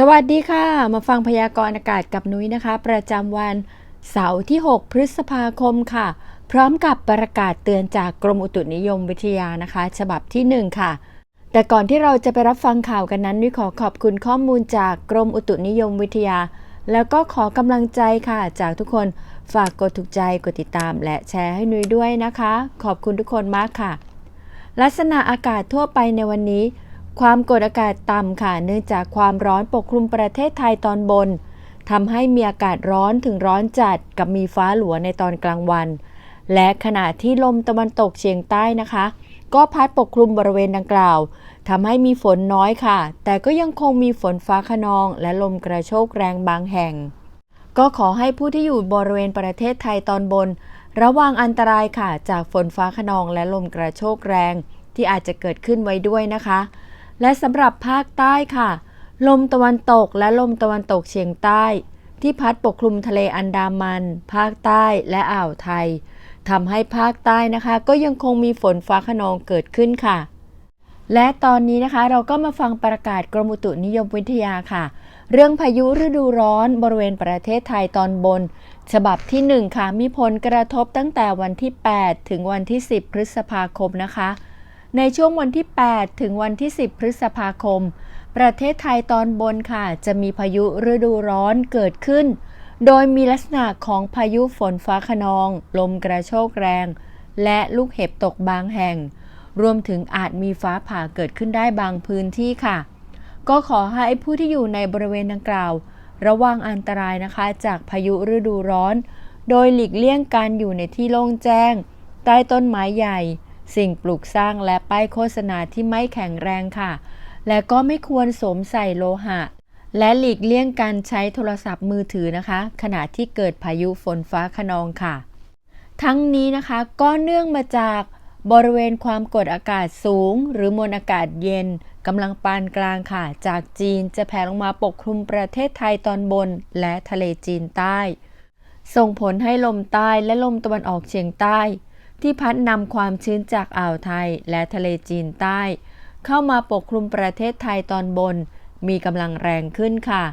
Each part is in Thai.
สวัสดีค่ะ มาฟังพยากรณ์อากาศกับนุ้ยนะคะ ประจำวันเสาร์ที่ 6 พฤษภาคมค่ะ พร้อมกับประกาศเตือนจากกรมอุตุนิยมวิทยานะคะ ฉบับที่ 1 ค่ะ แต่ก่อนที่เราจะไปรับฟังข่าวกันนั้นนุ้ยขอขอบคุณข้อมูลจากกรมอุตุนิยมวิทยา แล้วก็ขอกำลังใจค่ะ จากทุกคนฝากกดถูกใจกดติดตาม และแชร์ให้นุ้ยด้วยนะคะ ขอบคุณทุกคนมากค่ะ ลักษณะอากาศทั่วไปในวันนี้ ความกดอากาศต่ำค่ะ เนื่องจากความร้อนปกคลุมประเทศไทยตอนบนทำให้มีอากาศร้อนถึงร้อนจัดกับมีฟ้าหลัวในตอนกลางวัน และขณะที่ลมตะวันตกเฉียงใต้นะคะ ก็พัดปกคลุมบริเวณดังกล่าวทำให้มีฝนน้อยค่ะ แต่ก็ยังคงมีฝนฟ้าขนอง และลมกระโชกแรงบางแห่ง ก็ขอให้ผู้ที่อยู่บริเวณประเทศไทยตอนบน ระวังอันตรายค่ะ จากฝนฟ้าขนองและลมกระโชกแรง ที่อาจจะเกิดขึ้นไว้ด้วยนะคะ และสำหรับภาคใต้ค่ะ ลมตะวันตกและลมตะวันตกเฉียงใต้ ที่พัดปกคลุมทะเลอันดามัน ภาคใต้และอ่าวไทยทำให้ภาคใต้นะคะ ก็ยังคงมีฝนฟ้าขนองเกิดขึ้นค่ะ และตอนนี้นะคะเราก็มาฟังประกาศกรมอุตุนิยมวิทยาค่ะ เรื่องพายุฤดูร้อนบริเวณประเทศไทยตอนบน ฉบับที่ 1 ค่ะ มีผลกระทบตั้งแต่วันที่ 8 ถึงวันที่ 10 พฤษภาคมนะคะ ในช่วงวันที่ 8 ถึงวันที่ 10 พฤษภาคม ประเทศไทยตอนบนค่ะ จะมีพายุฤดูร้อนเกิดขึ้น โดยมีลักษณะของพายุฝนฟ้าขนอง ลมกระโชกแรง และลูกเห็บตกบางแห่ง รวมถึงอาจมีฟ้าผ่าเกิดขึ้นได้บางพื้นที่ค่ะ ก็ขอให้ผู้ที่อยู่ในบริเวณดังกล่าว ระวังอันตรายนะคะ จากพายุฤดูร้อน โดยหลีกเลี่ยงการอยู่ในที่โล่งแจ้ง ใต้ต้นไม้ใหญ่ สิ่งปลูกสร้างและป้ายโฆษณาที่ไม่แข็งแรงค่ะ และก็ไม่ควรสวมใส่โลหะ และหลีกเลี่ยงการใช้โทรศัพท์มือถือนะคะ ขณะที่เกิดพายุฝนฟ้าขนองค่ะ ทั้งนี้นะคะก็เนื่องมาจากบริเวณความกดอากาศสูง หรือมวลอากาศเย็นกำลังปานกลางค่ะ จากจีนจะแผ่ลงมาปกคลุมประเทศไทยตอนบนและทะเลจีนใต้ ส่งผลให้ลมใต้และลมตะวันออกเฉียงใต้ ที่พัดนำความชื้นจากอ่าวไทยและทะเลจีนใต้ เข้ามาปกคลุมประเทศไทยตอนบน มีกำลังแรงขึ้นค่ะ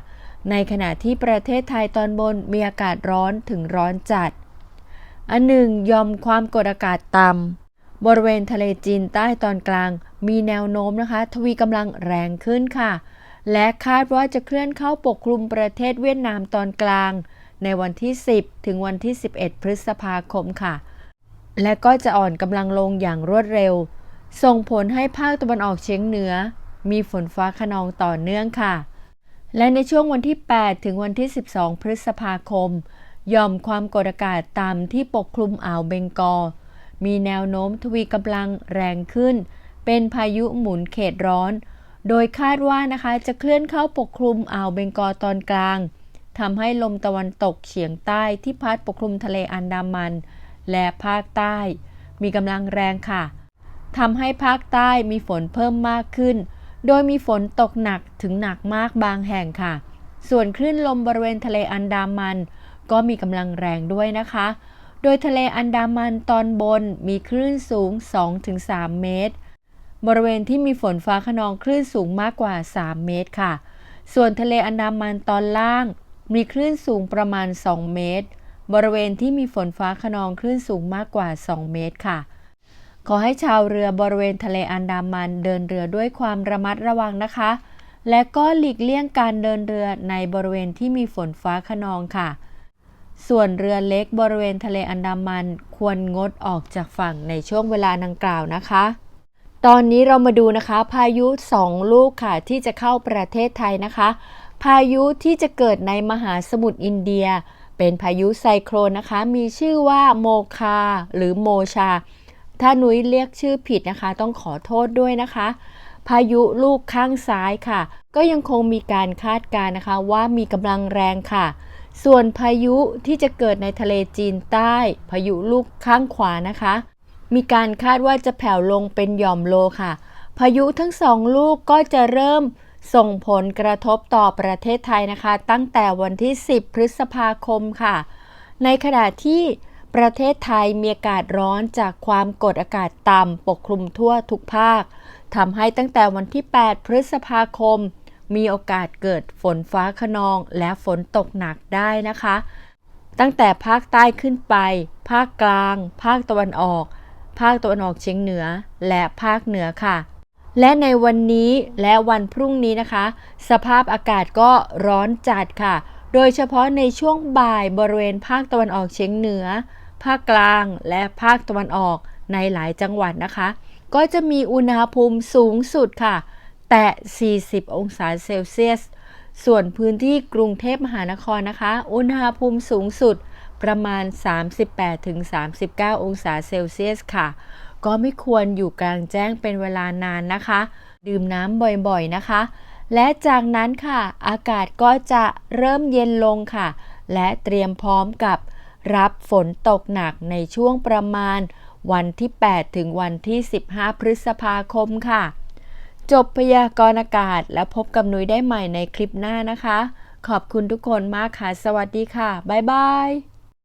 ในขณะที่ประเทศไทยตอนบนมีอากาศร้อนถึงร้อนจัด อันหนึ่งยอมความกดอากาศต่ำบริเวณทะเลจีนใต้ตอนกลาง มีแนวโน้มนะคะ ทวีกำลังแรงขึ้นค่ะ และคาดว่าจะเคลื่อนเข้าปกคลุมประเทศเวียดนามตอนกลาง ในวันที่ 10 ถึงวันที่ 11 พฤษภาคมค่ะ และก็จะอ่อนกำลังลงอย่างรวดเร็ว ส่งผลให้ภาคตะวันออกเฉียงเหนือ มีฝนฟ้าขนองต่อเนื่องค่ะ และในช่วงวันที่ 8 ถึงวันที่ 12 พฤษภาคมยอมความกดอากาศต่ำที่ปกคลุมอ่าวเบงกอลมีแนวโน้มทวีกำลังแรงขึ้น เป็นพายุหมุนเขตร้อน โดยคาดว่านะคะจะเคลื่อนเข้าปกคลุมอ่าวเบงกอลตอนกลางทำให้ลมตะวันตกเฉียงใต้ที่พัดปกคลุมทะเลอันดามัน และภาคใต้ มีกำลังแรงค่ะทำให้ภาคใต้มีฝนเพิ่มมากขึ้น โดยมีฝนตกหนักถึงหนักมากบางแห่งค่ะ ส่วนคลื่นลมบริเวณทะเลอันดามัน ก็มีกำลังแรงด้วยนะคะ โดยทะเลอันดามันตอนบนมีคลื่นสูง 2-3 เมตร บริเวณที่มีฝนฟ้าขนองคลื่นสูงมากกว่า 3 เมตรค่ะ ส่วนทะเลอันดามันตอนล่าง มีคลื่นสูงประมาณ 2 เมตร บริเวณที่มีฝนฟ้าขนองคลื่นสูงมากกว่า 2 เมตรค่ะ ขอให้ชาวเรือบริเวณทะเลอันดามันเดินเรือด้วยความระมัดระวังนะคะ และก็หลีกเลี่ยงการเดินเรือในบริเวณที่มีฝนฟ้าขนองค่ะ ส่วนเรือเล็กบริเวณทะเลอันดามันควรงดออกจากฝั่งในช่วงเวลาดังกล่าวนะคะตอนนี้เรามาดูนะคะพายุ 2 ลูกค่ะที่จะเข้าประเทศไทยนะคะ พายุที่จะเกิดในมหาสมุทรอินเดีย เป็นพายุไซโครนนะคะ มีชื่อว่าโมคาหรือโมชา ถ้านุ้ยเรียกชื่อผิดนะคะ ต้องขอโทษด้วยนะคะ พายุลูกข้างซ้ายค่ะ ก็ยังคงมีการคาดการณ์นะคะว่ามีกำลังแรงค่ะ ส่วนพายุที่จะเกิดในทะเลจีนใต้ พายุลูกข้างขวานะคะ มีการคาดว่าจะแผ่วลงเป็นหย่อมโลค่ะ พายุทั้งสองลูกก็จะเริ่ม ส่งผลกระทบต่อประเทศไทยนะคะ ตั้งแต่วันที่ 10 พฤษภาคมค่ะ ในขณะที่ประเทศไทยมีอากาศร้อนจากความกดอากาศต่ำปกคลุมทั่วทุกภาคทำให้ตั้งแต่วันที่ 8 พฤษภาคม มีโอกาสเกิดฝนฟ้าขนองและฝนตกหนักได้นะคะ ตั้งแต่ภาคใต้ขึ้นไป ภาคกลาง ภาคตะวันออก ภาคตะวันออกเฉียงเหนือ และภาคเหนือค่ะ และในวันนี้และวันพรุ่งนี้นะคะ สภาพอากาศก็ร้อนจัดค่ะ โดยเฉพาะในช่วงบ่ายบริเวณภาคตะวันออกเฉียงเหนือ ภาคกลางและภาคตะวันออกในหลายจังหวัดนะคะ ก็จะมีอุณหภูมิสูงสุดค่ะ แตะ40 องศาเซลเซียส ส่วนพื้นที่กรุงเทพมหานครนะคะ อุณหภูมิสูงสุดประมาณ 38-39 องศาเซลเซียสค่ะ ก็ไม่ควรอยู่กลางแจ้งเป็นเวลานานนะคะ ดื่มน้ำบ่อยๆนะคะ และจากนั้นค่ะ อากาศก็จะเริ่มเย็นลงค่ะ และเตรียมพร้อมกับรับฝนตกหนักในช่วงประมาณ วันที่ 8 ถึงวันที่ 15 พฤษภาคมค่ะ จบพยากรณ์อากาศแล้วพบกับนุ้ยได้ใหม่ในคลิปหน้านะคะ ขอบคุณทุกคนมากค่ะ สวัสดีค่ะ บ๊ายบาย